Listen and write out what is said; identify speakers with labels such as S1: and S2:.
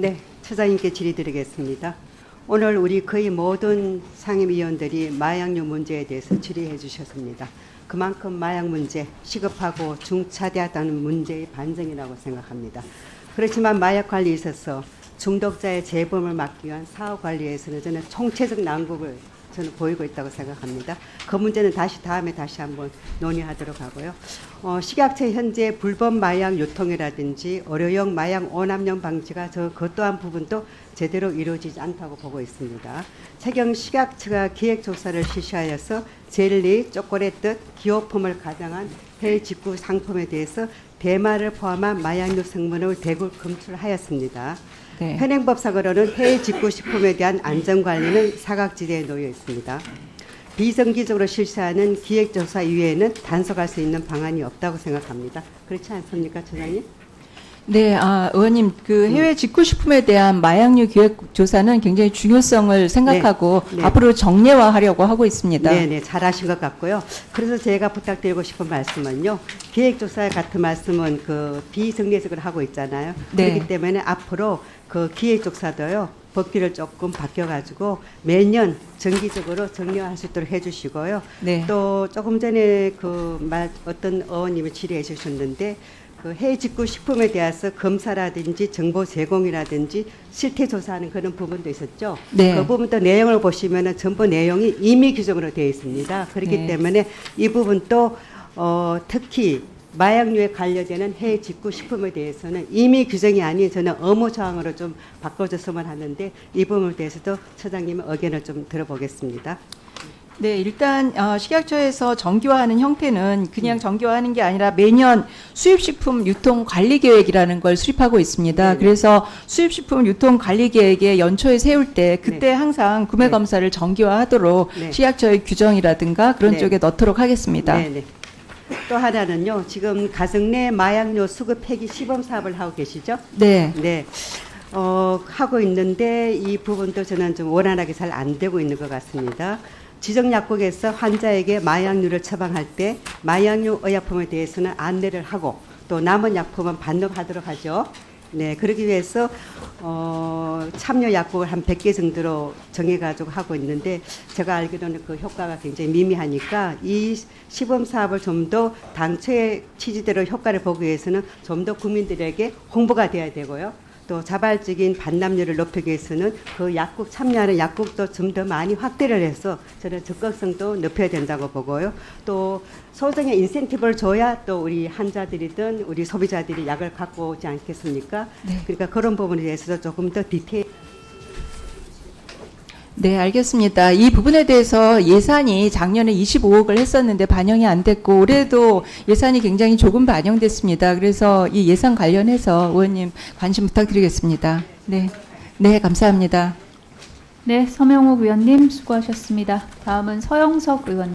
S1: 네, 처장님께 질의드리겠습니다. 오늘 우리 거의 모든 상임위원들이 마약류 문제에 대해서 질의해 주셨습니다. 그만큼 마약 문제, 시급하고 중차대하다는 문제의 반증이라고 생각합니다. 그렇지만 마약 관리에 있어서 중독자의 재범을 막기 위한 사후 관리에서는 저는 총체적 난국을 저는 보이고 있다고 생각합니다. 그 문제는 다시 다음에 다시 한번 논의하도록 하고요. 어, 식약처 현재 불법 마약 유통이라든지 의료용 마약 오남용 방지가 저 그 또한 부분도 제대로 이루어지지 않다고 보고 있습니다. 최경 식약처가 기획 조사를 실시하여서 젤리, 초콜릿 등 기호품을 가장한 해외 직구 상품에 대해서 대마를 포함한 마약류 성분을 대굴 검출하였습니다.
S2: 네.
S1: 현행법상으로는 해외 직구 식품에 대한 안전 관리는 사각지대에 놓여 있습니다. 비정기적으로 실시하는 기획조사 이외에는 단속할 수 있는 방안이 없다고 생각합니다. 그렇지 않습니까, 처장님?
S2: 네, 아, 의원님, 그 해외 직구식품에 대한 마약류 기획 조사는 굉장히 중요성을 생각하고
S1: 네.
S2: 앞으로 정례화하려고 하고 있습니다.
S1: 네, 네, 잘하신 것 같고요. 그래서 제가 부탁드리고 싶은 말씀은요. 기획조사 같은 말씀은 그 비정례적으로 하고 있잖아요.
S2: 네.
S1: 그렇기 때문에 앞으로 그 기획조사도요. 법규를 조금 바뀌어가지고 매년 정기적으로 정리할 수 있도록 해주시고요.
S2: 네.
S1: 또 조금 전에 그 말 어떤 의원님이 질의해 주셨는데 그 해외 직구 식품에 대해서 검사라든지 정보 제공이라든지 실태 조사하는 그런 부분도 있었죠.
S2: 네.
S1: 그 부분도 내용을 보시면은 전부 내용이 임의 규정으로 되어 있습니다. 그렇기
S2: 네.
S1: 때문에 이 부분도 어, 특히 마약류에 관련되는 해외 직구 식품에 대해서는 임의 규정이 아닌 저는 의무 조항으로 좀 바꿔줬으면 하는데 이 부분에 대해서도 처장님의 의견을 좀 들어보겠습니다.
S2: 네, 일단 어, 식약처에서 정기화하는 형태는 그냥 정기화하는 게 아니라 매년 수입식품 유통 관리 계획이라는 걸 수립하고 있습니다.
S1: 네네.
S2: 그래서 수입식품 유통 관리 계획에 연초에 세울 때 그때 항상 구매
S1: 네.
S2: 검사를 정기화하도록
S1: 네.
S2: 식약처의 규정이라든가 그런
S1: 네.
S2: 쪽에 넣도록 하겠습니다.
S1: 네네. 또 하나는요. 지금 가정 내 마약류 수급 폐기 시범 사업을 하고 계시죠?
S2: 네.
S1: 네. 어, 하고 있는데 이 부분도 저는 좀 원활하게 잘 안 되고 있는 것 같습니다. 지정약국에서 환자에게 마약류를 처방할 때 마약류 의약품에 대해서는 안내를 하고 또 남은 약품은 반납하도록 하죠. 네, 그러기 위해서 어, 참여 약국을 한 100개 정도로 정해가지고 하고 있는데 제가 알기로는 그 효과가 굉장히 미미하니까 이 시범 사업을 좀 더 당초의 취지대로 효과를 보기 위해서는 좀 더 국민들에게 홍보가 돼야 되고요. 또 자발적인 반납률을 높이기 위해서는 그 약국 참여하는 약국도 좀 더 많이 확대를 해서 저는 적극성도 높여야 된다고 보고요. 또 소정의 인센티브를 줘야 또 우리 환자들이든 우리 소비자들이 약을 갖고 오지 않겠습니까?
S2: 네.
S1: 그러니까 그런 부분에 대해서도 조금 더 디테일
S2: 네, 알겠습니다. 이 부분에 대해서 예산이 작년에 25억을 했었는데 반영이 안 됐고 올해도 예산이 굉장히 조금 반영됐습니다. 그래서 이 예산 관련해서 의원님 관심 부탁드리겠습니다. 네. 네, 감사합니다.
S3: 네, 서명욱 의원님 수고하셨습니다. 다음은 서영석 의원.